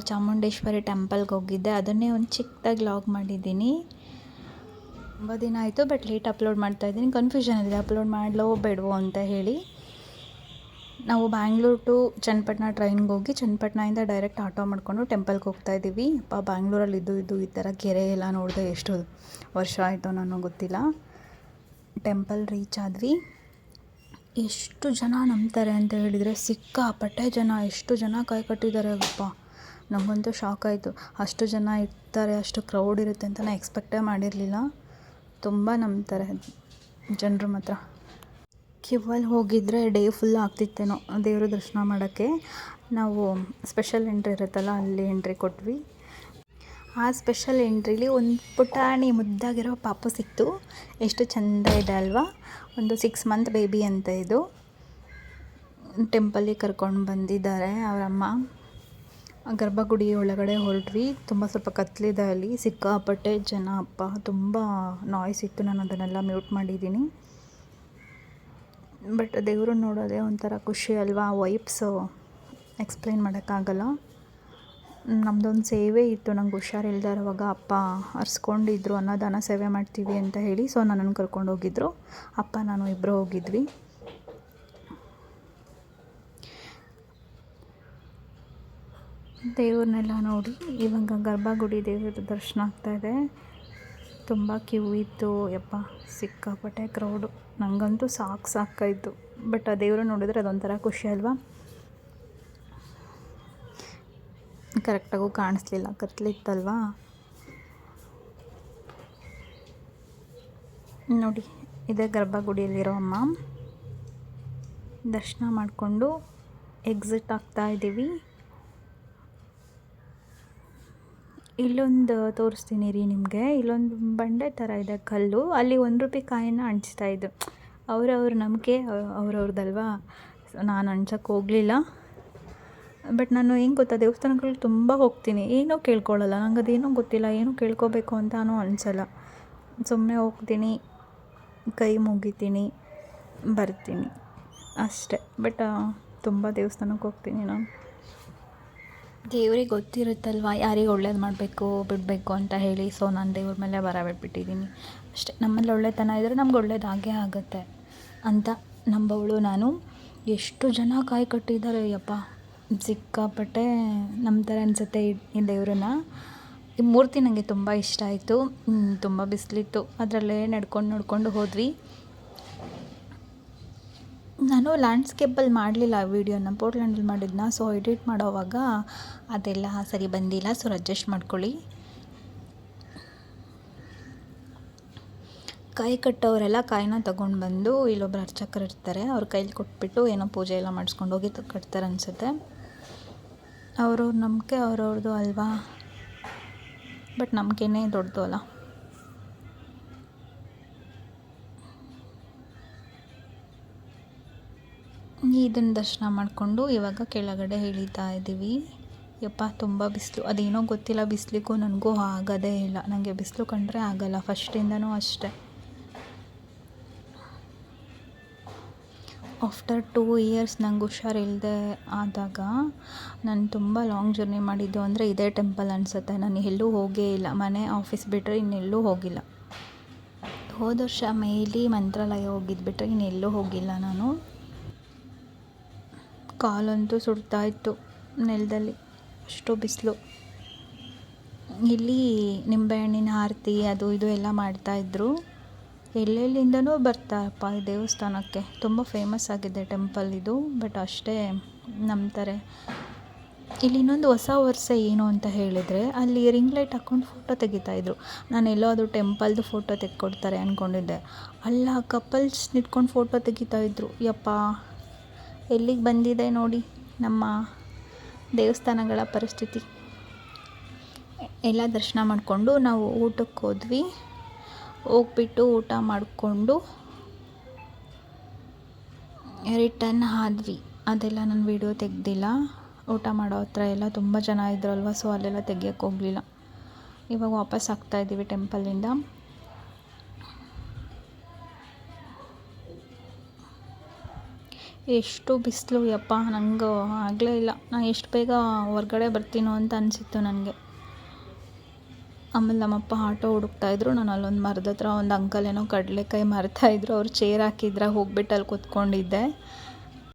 ಚಾಮುಂಡೇಶ್ವರಿ ಟೆಂಪಲ್ಗೆ ಹೋಗಿದ್ದೆ. ಅದನ್ನೇ ಒಂದು ಚಿಕ್ಕದಾಗಿ ಲಾಗ್ ಮಾಡಿದ್ದೀನಿ. ತುಂಬ ದಿನ ಆಯಿತು, ಬಟ್ ಲೇಟ್ ಅಪ್ಲೋಡ್ ಮಾಡ್ತಾ ಇದ್ದೀನಿ. ಕನ್ಫ್ಯೂಷನ್ ಇದೆ ಅಪ್ಲೋಡ್ ಮಾಡಲೋ ಬೇಡವೋ ಅಂತ ಹೇಳಿ. ನಾವು ಬ್ಯಾಂಗ್ಳೂರು ಟು ಚನ್ನಪಟ್ಟಣ ಟ್ರೈನ್ಗೆ ಹೋಗಿ ಚನ್ನಪಟ್ಟಣದಿಂದ ಡೈರೆಕ್ಟ್ ಆಟೋ ಮಾಡಿಕೊಂಡು ಟೆಂಪಲ್ಗೆ ಹೋಗ್ತಾ ಇದ್ದೀವಿ. ಅಪ್ಪ ಬ್ಯಾಂಗ್ಳೂರಲ್ಲಿ ಇದ್ದು ಇದ್ದು ಈ ಥರ ಕೆರೆ ಎಲ್ಲ ನೋಡಿದೆ ಎಷ್ಟು ವರ್ಷ ಆಯಿತು ನನಗೆ ಗೊತ್ತಿಲ್ಲ. ಟೆಂಪಲ್ ರೀಚ್ ಆದ್ವಿ. ಎಷ್ಟು ಜನ ನಂಬ್ತಾರೆ ಅಂತ ಹೇಳಿದರೆ ಸಿಕ್ಕಾಪಟ್ಟೆ ಜನ, ಎಷ್ಟು ಜನ ಕೈ ಕಟ್ಟಿದ್ದಾರೆ ಅಪ್ಪ. ನಮಗಂತೂ ಶಾಕ್ ಆಯಿತು. ಅಷ್ಟು ಜನ ಇರ್ತಾರೆ, ಅಷ್ಟು ಕ್ರೌಡ್ ಇರುತ್ತೆ ಅಂತ ನಾನು ಎಕ್ಸ್ಪೆಕ್ಟೇ ಮಾಡಿರಲಿಲ್ಲ. ತುಂಬ ನಂಬ್ತಾರೆ ಜನರು ಮಾತ್ರ. ಕ್ಯೂವಲ್ಲಿ ಹೋಗಿದ್ದರೆ ಡೇ ಫುಲ್ ಆಗ್ತಿತ್ತೇನೋ ದೇವ್ರ ದರ್ಶನ ಮಾಡೋಕ್ಕೆ. ನಾವು ಸ್ಪೆಷಲ್ ಎಂಟ್ರಿ ಇರುತ್ತಲ್ಲ, ಅಲ್ಲಿ ಎಂಟ್ರಿ ಕೊಟ್ವಿ. ಆ ಸ್ಪೆಷಲ್ ಎಂಟ್ರಿಲಿ ಒಂದು ಪುಟಾಣಿ ಮುದ್ದಾಗಿರೋ ಪಾಪು ಸಿಕ್ತು. ಎಷ್ಟು ಚೆಂದ ಇದೆ ಅಲ್ವಾ? ಒಂದು ಸಿಕ್ಸ್ ಮಂತ್ ಬೇಬಿ ಅಂತ ಇದು. ಟೆಂಪಲಿಗೆ ಕರ್ಕೊಂಡು ಬಂದಿದ್ದಾರೆ ಅವರಮ್ಮ. ಗರ್ಭಗುಡಿ ಒಳಗಡೆ ಹೊರಟ್ವಿ. ತುಂಬ ಸ್ವಲ್ಪ ಕತ್ತಲಿದೆ ಅಲ್ಲಿ. ಸಿಕ್ಕಾಪಟ್ಟೆ ಜನ. ಅಪ್ಪ, ತುಂಬ ನಾಯ್ಸ್ ಇತ್ತು. ನಾನು ಅದನ್ನೆಲ್ಲ ಮ್ಯೂಟ್ ಮಾಡಿದ್ದೀನಿ. ಬಟ್ ದೇವರು ನೋಡೋದೇ ಒಂಥರ ಖುಷಿ ಅಲ್ವಾ? ವೈಬ್ಸು ಎಕ್ಸ್ಪ್ಲೈನ್ ಮಾಡೋಕ್ಕಾಗಲ್ಲ. ನಮ್ಮದೊಂದು ಸೇವೆ ಇತ್ತು. ನಂಗೆ ಹುಷಾರಿಲ್ದೇ ಇರುವಾಗ ಅಪ್ಪ ಹರ್ಸ್ಕೊಂಡಿದ್ರು, ಅನ್ನದಾನ ಸೇವೆ ಮಾಡ್ತೀವಿ ಅಂತ ಹೇಳಿ. ಸೊ ನನ್ನನ್ನು ಕರ್ಕೊಂಡು ಹೋಗಿದ್ರು. ಅಪ್ಪ, ನಾನು ಇಬ್ಬರು ಹೋಗಿದ್ವಿ. ದೇವ್ರನ್ನೆಲ್ಲ ನೋಡಿ, ಇವಾಗ ಗರ್ಭಗುಡಿ ದೇವ್ರ ದರ್ಶನ ಆಗ್ತಾಯಿದೆ ತುಂಬ ಕ್ಯೂ ಇತ್ತು. ಯಪ್ಪ, ಸಿಕ್ಕಾಪಟ್ಟೆ ಕ್ರೌಡು ನನಗಂತೂ ಸಾಕು ಸಾಕಾಯಿತು ಬಟ್ ಆ ದೇವರು ನೋಡಿದ್ರೆ ಅದೊಂಥರ ಖುಷಿ ಅಲ್ವಾ? ಕರೆಕ್ಟಾಗೂ ಕಾಣಿಸ್ಲಿಲ್ಲ. ಕತ್ಲಿತ್ತಲ್ವಾ? ನೋಡಿ, ಇದೇ ಗರ್ಭಗುಡಿಯಲ್ಲಿರೋ ಅಮ್ಮ. ದರ್ಶನ ಮಾಡಿಕೊಂಡು ಎಕ್ಸಿಟ್ ಆಗ್ತಾ ಇದ್ದೀವಿ. ಇಲ್ಲೊಂದು ತೋರಿಸ್ತೀನಿ ರೀ ನಿಮಗೆ. ಇಲ್ಲೊಂದು ಬಂಡೆ ಥರ ಇದೆ ಕಲ್ಲು. ಅಲ್ಲಿ ಒಂದು ರೂಪಾಯಿ ಕಾಯಿನ ಅಂಟಿಸ್ತಾ ಇದ್ದು ಅವ್ರವ್ರ ನಂಬಿಕೆ ಅವ್ರವ್ರದ್ದಲ್ವಾ ನಾನು ಅಂಚಕ್ಕೆ ಹೋಗಲಿಲ್ಲ. ಬಟ್ ನಾನು ಏನು ಗೊತ್ತಾ ದೇವಸ್ಥಾನಗಳಿಗೆ ತುಂಬ ಹೋಗ್ತೀನಿ. ಏನೂ ಕೇಳ್ಕೊಳ್ಳಲ್ಲ ನಂಗೆ ಅದೇನೂ ಗೊತ್ತಿಲ್ಲ. ಏನೂ ಕೇಳ್ಕೊಬೇಕು ಅಂತಾನೂ ಅನಿಸಲ್ಲ. ಸುಮ್ಮನೆ ಹೋಗ್ತೀನಿ, ಕೈ ಮುಗಿತೀನಿ, ಬರ್ತೀನಿ. ಅಷ್ಟೆ. ಬಟ್ ತುಂಬ ದೇವಸ್ಥಾನಕ್ಕೆ ಹೋಗ್ತೀನಿ ನಾನು. ದೇವ್ರಿಗೆ ಗೊತ್ತಿರುತ್ತಲ್ವ? ಯಾರಿಗೆ ಒಳ್ಳೇದು ಮಾಡಬೇಕು, ಬಿಡಬೇಕು ಅಂತ ಹೇಳಿ. ಸೊ ನಾನು ದೇವ್ರ ಮೇಲೆ ಬರ ಬಿಟ್ಬಿಟ್ಟಿದ್ದೀನಿ. ಅಷ್ಟೇ. ನಮ್ಮಲ್ಲಿ ಒಳ್ಳೆತನ ಇದ್ದರೆ ನಮ್ಗೆ ಒಳ್ಳೇದಾಗೇ ಆಗುತ್ತೆ. ಅಂತ ನಂಬವಳು ನಾನು. ಎಷ್ಟು ಜನ ಕಾಯಿ ಕಟ್ಟಿದ್ದಾರೆ ಯಪ್ಪ ಸಿಕ್ಕಾಪಟ್ಟೆ ನಮ್ಮ ಥರ ಅನಿಸುತ್ತೆ ಈ ದೇವ್ರನ್ನ. ಈ ಮೂರ್ತಿ ನನಗೆ ತುಂಬ ಇಷ್ಟ ಆಯಿತು. ತುಂಬ ಬಿಸಿಲಿತ್ತು. ಅದರಲ್ಲೇ ನಡ್ಕೊಂಡು ನಡ್ಕೊಂಡು ಹೋದ್ವಿ. ನಾನು ಲ್ಯಾಂಡ್ಸ್ಕೇಪಲ್ಲಿ ಮಾಡಲಿಲ್ಲ ವೀಡಿಯೋನ ಪೋರ್ಟ್ಲ್ಯಾಂಡಲ್ಲಿ ಮಾಡಿದ್ನ. ಸೊ ಎಡಿಟ್ ಮಾಡೋವಾಗ ಅದೆಲ್ಲ ಸರಿ ಬಂದಿಲ್ಲ. ಸೊ ಅಡ್ಜಸ್ಟ್ ಮಾಡ್ಕೊಳ್ಳಿ. ಕೈ ಕಟ್ಟೋರೆಲ್ಲ ಕಾಯಿನ ತೊಗೊಂಡು ಬಂದು ಇಲ್ಲೊಬ್ರು ಅರ್ಚಕರು ಇರ್ತಾರೆ ಅವ್ರ ಕೈಲಿ ಕೊಟ್ಬಿಟ್ಟು ಏನೋ ಪೂಜೆ ಎಲ್ಲ ಮಾಡಿಸ್ಕೊಂಡು ಹೋಗಿ ಕಟ್ತಾರೆ ಅನಿಸುತ್ತೆ. ಅವ್ರವ್ರ ನಂಬಿಕೆ ಅವ್ರವ್ರದ್ದು ಅಲ್ವಾ? ಬಟ್ ನಂಬಿಕೆನೇ ದೊಡ್ಡದು ಅಲ್ಲ. ಇದನ್ನು ದರ್ಶನ ಮಾಡಿಕೊಂಡು ಇವಾಗ ಕೆಳಗಡೆ ಇಳಿತಾ ಇದ್ದೀವಿ. ಯಪ್ಪ, ತುಂಬ ಬಿಸಿಲು. ಅದೇನೋ ಗೊತ್ತಿಲ್ಲ, ಬಿಸಿಲಿಗೂ ನನಗೂ ಆಗೋದೇ ಇಲ್ಲ. ನನಗೆ ಬಿಸಿಲು ಕಂಡ್ರೆ ಆಗಲ್ಲ. ಫಸ್ಟಿಂದನೂ ಅಷ್ಟೇ. ಆಫ್ಟರ್ ಟೂ ಇಯರ್ಸ್ ನಂಗೆ ಹುಷಾರಿಲ್ಲದೆ ಆದಾಗ ನಾನು ತುಂಬ ಲಾಂಗ್ ಜರ್ನಿ ಮಾಡಿದ್ದು ಅಂದರೆ ಇದೇ ಟೆಂಪಲ್ ಅನಿಸುತ್ತೆ. ನಾನು ಎಲ್ಲೂ ಹೋಗೇ ಇಲ್ಲ. ಮನೆ ಆಫೀಸ್ ಬಿಟ್ಟರೆ ಇನ್ನೆಲ್ಲೂ ಹೋಗಿಲ್ಲ. ಹೋದ ವರ್ಷ ಮೇಲಿ ಮಂತ್ರಾಲಯ ಹೋಗಿದ್ದು ಬಿಟ್ಟರೆ ಇನ್ನೆಲ್ಲೂ ಹೋಗಿಲ್ಲ ನಾನು. ಕಾಲಂತೂ ಸುಡ್ತಾ ಇತ್ತು ನೆಲದಲ್ಲಿ. ಅಷ್ಟು ಬಿಸಿಲು. ಇಲ್ಲಿ ನಿಂಬೆಹಣ್ಣಿನ ಆರತಿ ಅದು ಇದು ಎಲ್ಲ ಮಾಡ್ತಾಯಿದ್ರು ಎಲ್ಲೆಲ್ಲಿಂದನೂ ಬರ್ತಾರಪ್ಪ ಈ ದೇವಸ್ಥಾನಕ್ಕೆ. ತುಂಬ ಫೇಮಸ್ ಆಗಿದೆ ಟೆಂಪಲ್ ಇದು ಬಟ್ ಅಷ್ಟೇ ನಂಬ್ತಾರೆ. ಇಲ್ಲಿ ಇನ್ನೊಂದು ಹೊಸ ವರ್ಷ ಏನು ಅಂತ ಹೇಳಿದರೆ, ಅಲ್ಲಿ ರಿಂಗ್ ಲೈಟ್ ಹಾಕ್ಕೊಂಡು ಫೋಟೋ ತೆಗಿತಾಯಿದ್ರು ನಾನು ಎಲ್ಲೋ ಅದು ಟೆಂಪಲ್ದು ಫೋಟೋ ತೆಕ್ಕೊಡ್ತಾರೆ ಅಂದ್ಕೊಂಡಿದ್ದೆ ಅಲ್ಲ ಕಪಲ್ಸ್ ನಿಂತ್ಕೊಂಡು ಫೋಟೋ ತೆಗಿತಾಯಿದ್ರು ಯಪ್ಪ, ಎಲ್ಲಿಗೆ ಬಂದಿದೆ ನೋಡಿ ನಮ್ಮ ದೇವಸ್ಥಾನಗಳ ಪರಿಸ್ಥಿತಿ. ಎಲ್ಲ ದರ್ಶನ ಮಾಡಿಕೊಂಡು ನಾವು ಊಟಕ್ಕೆ ಹೋದ್ವಿ ಹೋಗ್ಬಿಟ್ಟು ಊಟ ಮಾಡಿಕೊಂಡು ರಿಟರ್ನ್ ಆದ್ವಿ. ಅದೆಲ್ಲ ನಾನು ವೀಡಿಯೋ ತೆಗೆದಿಲ್ಲ. ಊಟ ಮಾಡೋ ಹತ್ರ ಎಲ್ಲ ತುಂಬ ಜನ ಇದ್ರಲ್ವ ಸೊ ಅಲ್ಲೆಲ್ಲ ತೆಗಿಯೋಕ್ಕೆ ಹೋಗಲಿಲ್ಲ. ಇವಾಗ ವಾಪಸ್ ಆಗ್ತಾಯಿದ್ದೀವಿ ಟೆಂಪಲಿಂದ ಎಷ್ಟು ಬಿಸಿಲು ಯಪ್ಪ, ನಂಗೆ ಆಗಲೇ ಇಲ್ಲ. ನಾನು ಎಷ್ಟು ಬೇಗ ಹೊರ್ಗಡೆ ಬರ್ತೀನೋ ಅಂತ ಅನಿಸಿತ್ತು ನನಗೆ. ಆಮೇಲೆ ನಮ್ಮಪ್ಪ ಆಟೋ ಹುಡುಕ್ತಾಯಿದ್ರು ನಾನು ಅಲ್ಲೊಂದು ಮರದ ಹತ್ರ ಒಂದು ಅಂಕಲ್ ಏನೋ ಕಡಲೆಕಾಯಿ ಮಾರ್ತಾಯಿದ್ರು ಅವ್ರು ಚೇರ್ ಹಾಕಿದ್ರ ಹೋಗ್ಬಿಟ್ಟು ಅಲ್ಲಿ ಕೂತ್ಕೊಂಡಿದ್ದೆ.